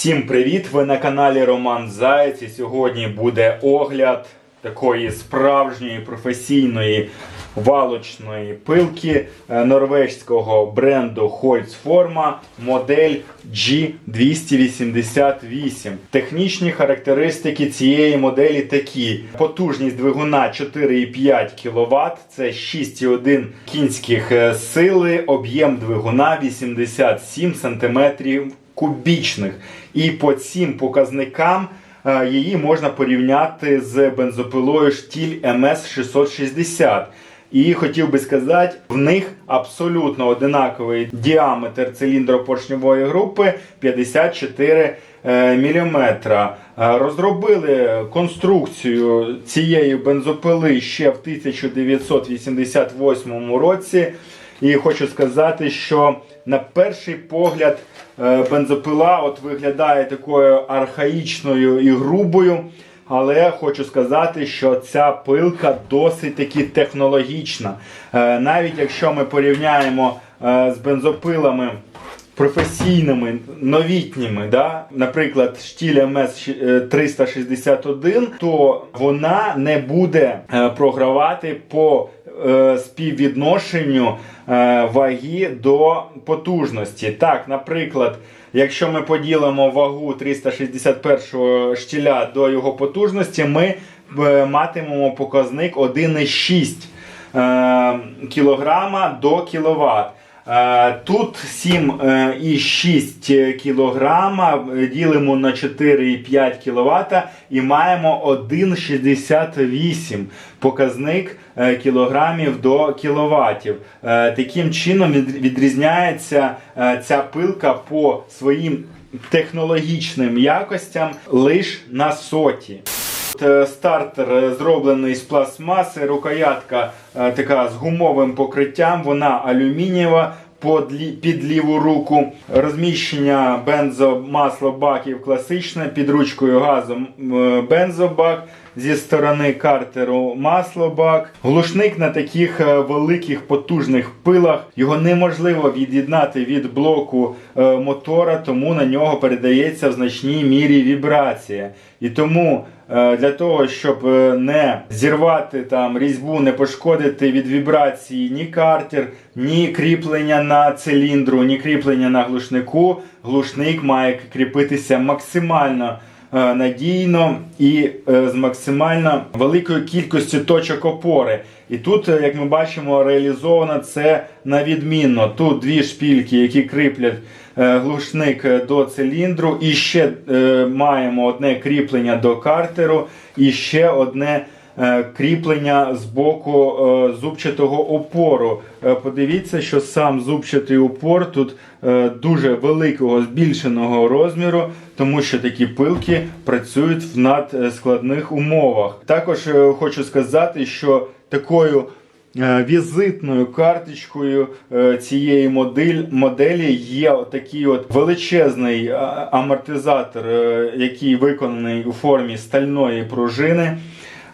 Всім привіт! Ви на каналі Роман Заєць. І сьогодні буде огляд такої справжньої професійної валочної пилки е, норвезького бренду Holzforma модель G288. Технічні характеристики цієї моделі такі: потужність двигуна 4,5 кВт, це 6,1 кінських е, сили, об'єм двигуна 87 см кубічних. І по цим показникам е, її можна порівняти з бензопилою штіль МС660. І хотів би сказати, в них абсолютно одинаковий діаметр циліндропоршньової групи 54 мм. Розробили конструкцію цієї бензопили ще в 1988 році. І хочу сказати, що на перший погляд е, бензопила от виглядає такою архаїчною і грубою. Але хочу сказати, що ця пилка досить таки технологічна. Е, Навіть якщо ми порівняємо е, з бензопилами професійними, новітніми, да? наприклад, штіль МС 361, то вона не буде програвати по співвідношенню е, ваги до потужності. Так, наприклад, якщо ми поділимо вагу 361 штіля до його потужності, ми е, матимемо показник 1,6 е, кілограма до кіловат. Е, Тут 7,6 кг ділимо на 4,5 кВт і маємо 1,68 показник е, кілограмів до кіловатів. Е, Таким чином відрізняється е, ця пилка по своїм технологічним якостям лише на соті. От, е, Стартер е, зроблений з пластмаси, рукоятка е, така з гумовим покриттям, вона алюмінієва під ліву руку. Розміщення бензомаслобаків класичне, під ручкою газу е, бензобак. Зі сторони картеру маслобак. Глушник на таких е, великих потужних пилах. Його неможливо від'єднати від блоку е, мотора, тому на нього передається в значній мірі вібрація. І тому е, для того, щоб не зірвати там різьбу, не пошкодити від вібрації ні картер, ні кріплення на циліндру, ні кріплення на глушнику, глушник має кріпитися максимально надійно і е, з максимально великою кількістю точок опори. І тут, е, як ми бачимо, реалізовано це на відмінно. Тут дві шпільки, які кріплять е, глушник е, до циліндру, і ще е, маємо одне кріплення до картеру, і ще одне. Е, Кріплення з боку е, зубчатого опору. Е, Подивіться, що сам зубчатий опор тут дуже великого збільшеного розміру, тому що такі пилки працюють в надскладних умовах. Також хочу сказати, що такою візитною карточкою цієї моделі є такий от величезний амортизатор, який виконаний у формі стальної пружини.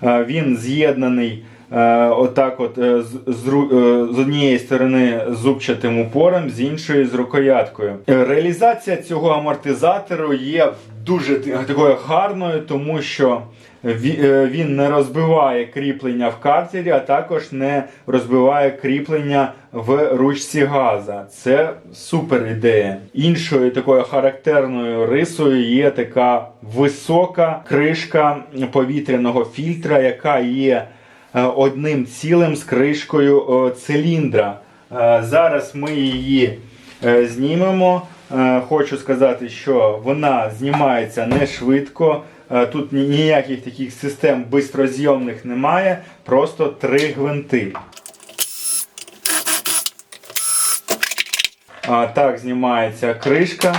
Е, Він з'єднаний е, отак от е, з, з, однієї сторони зубчатим упором, з іншої з рукояткою. Реалізація цього амортизатору є дуже такою гарною, тому що він не розбиває кріплення в картері, а також не розбиває кріплення в ручці газа. Це супер ідея. Іншою такою характерною рисою є така висока кришка повітряного фільтра, яка є е, одним цілим з кришкою е, циліндра. Е, Зараз ми її е, знімемо. Е, Хочу сказати, що вона знімається не швидко. Е, Тут ніяких таких систем бистрозйомних немає, просто три гвинти. Так знімається кришка.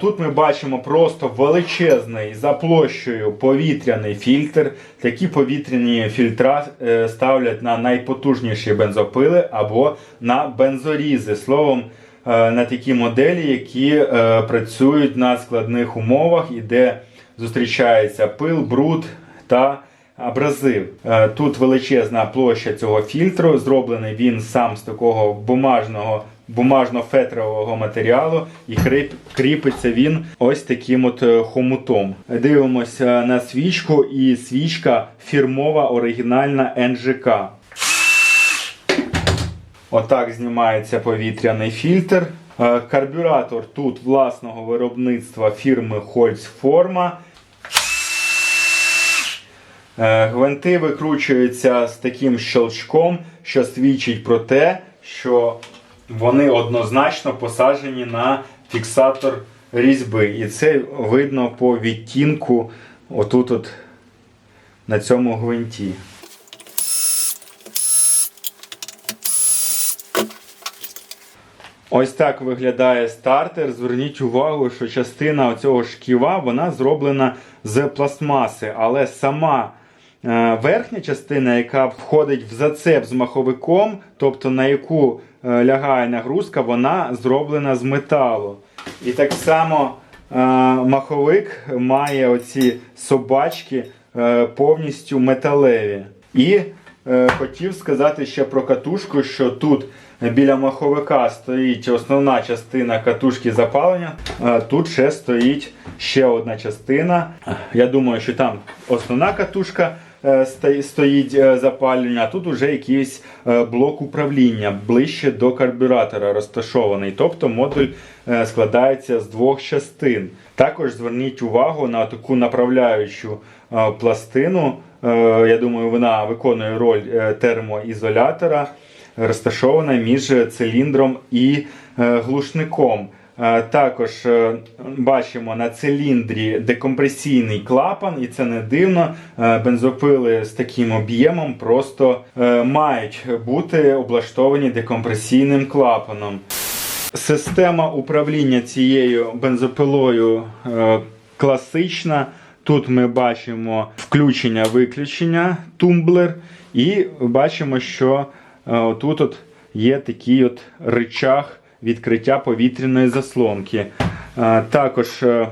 Тут ми бачимо просто величезний за площею повітряний фільтр. Такі повітряні фільтра е, ставлять на найпотужніші бензопили або на бензорізи. Словом, е, на такі моделі, які працюють на складних умовах і де зустрічається пил, бруд та абразив. Е, Тут величезна площа цього фільтру. Зроблений він сам з такого бумажного бумажно-фетрового матеріалу і кріп- кріпиться він ось таким от е, хомутом. Дивимося на свічку, і свічка фірмова оригінальна НЖК. Отак знімається повітряний фільтр. Е, Карбюратор тут власного виробництва фірми Holzforma. Е, Гвинти викручуються з таким щелчком, що свідчить про те, що вони однозначно посаджені на фіксатор різьби. І це видно по відтінку отут от на цьому гвинті. Ось так виглядає стартер. Зверніть увагу, що частина цього шківа вона зроблена з пластмаси, але сама верхня частина, яка входить в зацеп з маховиком, тобто на яку е, лягає нагрузка, вона зроблена з металу. І так само е, маховик має оці собачки е, повністю металеві. І е, хотів сказати ще про катушку, що тут біля маховика стоїть основна частина катушки запалення. Тут ще стоїть ще одна частина. Я думаю, що там основна катушка е, стоїть е, запалення, а тут вже якийсь е, блок управління ближче до карбюратора розташований. Тобто модуль е, складається з двох частин. Також зверніть увагу на таку направляючу е, пластину. Е, Я думаю, вона виконує роль е, термоізолятора розташована між циліндром і е, глушником. Е, Також е, бачимо на циліндрі декомпресійний клапан, і це не дивно. Е, Бензопили з таким об'ємом просто мають бути облаштовані декомпресійним клапаном. Система управління цією бензопилою класична. Тут ми бачимо включення-виключення, тумблер, і бачимо, що тут є такий от рычаг відкриття повітряної заслонки. Е, Також е,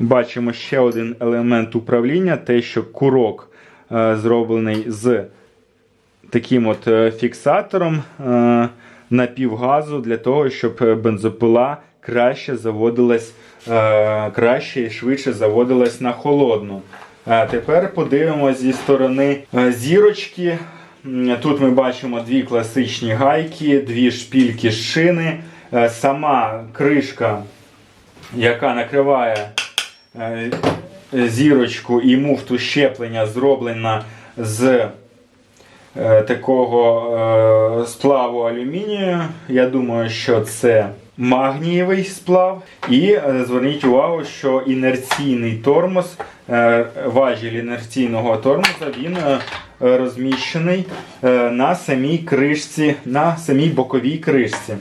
бачимо ще один елемент управління, те, що курок е, зроблений з таким от фіксатором напівгазу для того, щоб бензопила краще заводилась, краще і швидше заводилась на холодну. Тепер подивимося зі сторони зірочки. Тут ми бачимо дві класичні гайки, дві шпільки шини. Е, Сама кришка, яка накриває е, зірочку і муфту щеплення, зроблена з е, такого сплаву алюмінію. Я думаю, що це магнієвий сплав. І е, зверніть увагу, що інерційний тормоз, е, важіль інерційного тормоза, він е, розміщений на самій кришці, на самій боковій кришці.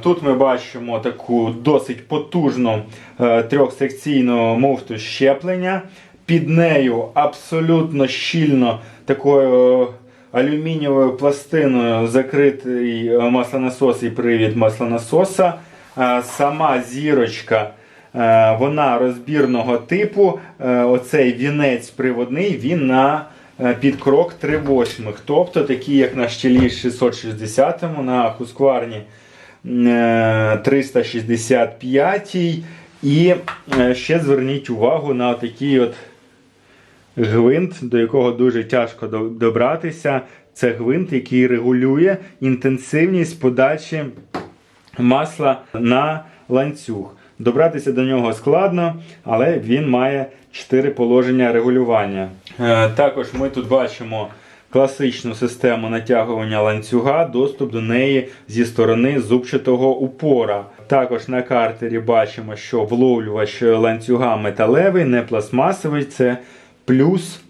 Тут ми бачимо таку досить потужну трьохсекційну муфту щеплення. Під нею абсолютно щільно такою алюмінієвою пластиною закритий е, маслонасос і привід маслонасоса. Е, Сама зірочка. е, Вона розбірного типу. Оцей вінець приводний він на підкрок 3 восьмих. Тобто такий, як на щелі 660 на е, 365 і ще зверніть увагу на такий от гвинт, до якого дуже тяжко добратися. Це гвинт, який регулює інтенсивність подачі масла на ланцюг. Добратися до нього складно, але він має 4 положення регулювання. Е, Також ми тут бачимо класичну систему натягування ланцюга, доступ до неї зі сторони зубчатого упора. Також на картері бачимо, що вловлювач ланцюга металевий, не пластмасовий, це плюс.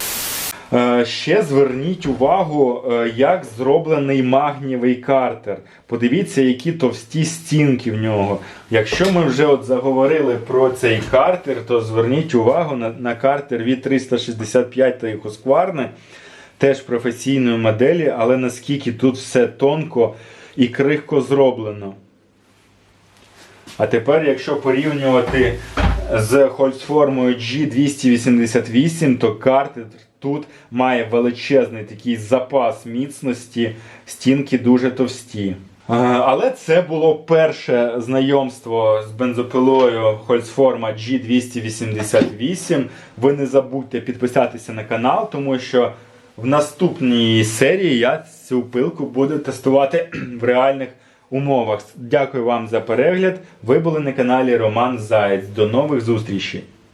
Е, Ще зверніть увагу, е, як зроблений магнієвий картер. Подивіться, які товсті стінки в нього. Якщо ми вже от заговорили про цей картер, то зверніть увагу на, на картер від 365 та Husqvarna, теж професійної моделі, але наскільки тут все тонко і крихко зроблено. А тепер, якщо порівнювати з Хольцформою G288, то картер тут має величезний такий запас міцності, стінки дуже товсті. Але це було перше знайомство з бензопилою Holzforma G288. Ви не забудьте підписатися на канал, тому що в наступній серії я цю пилку буду тестувати в реальних умовах. Дякую вам за перегляд. Ви були на каналі Роман Заєць. До нових зустрічей!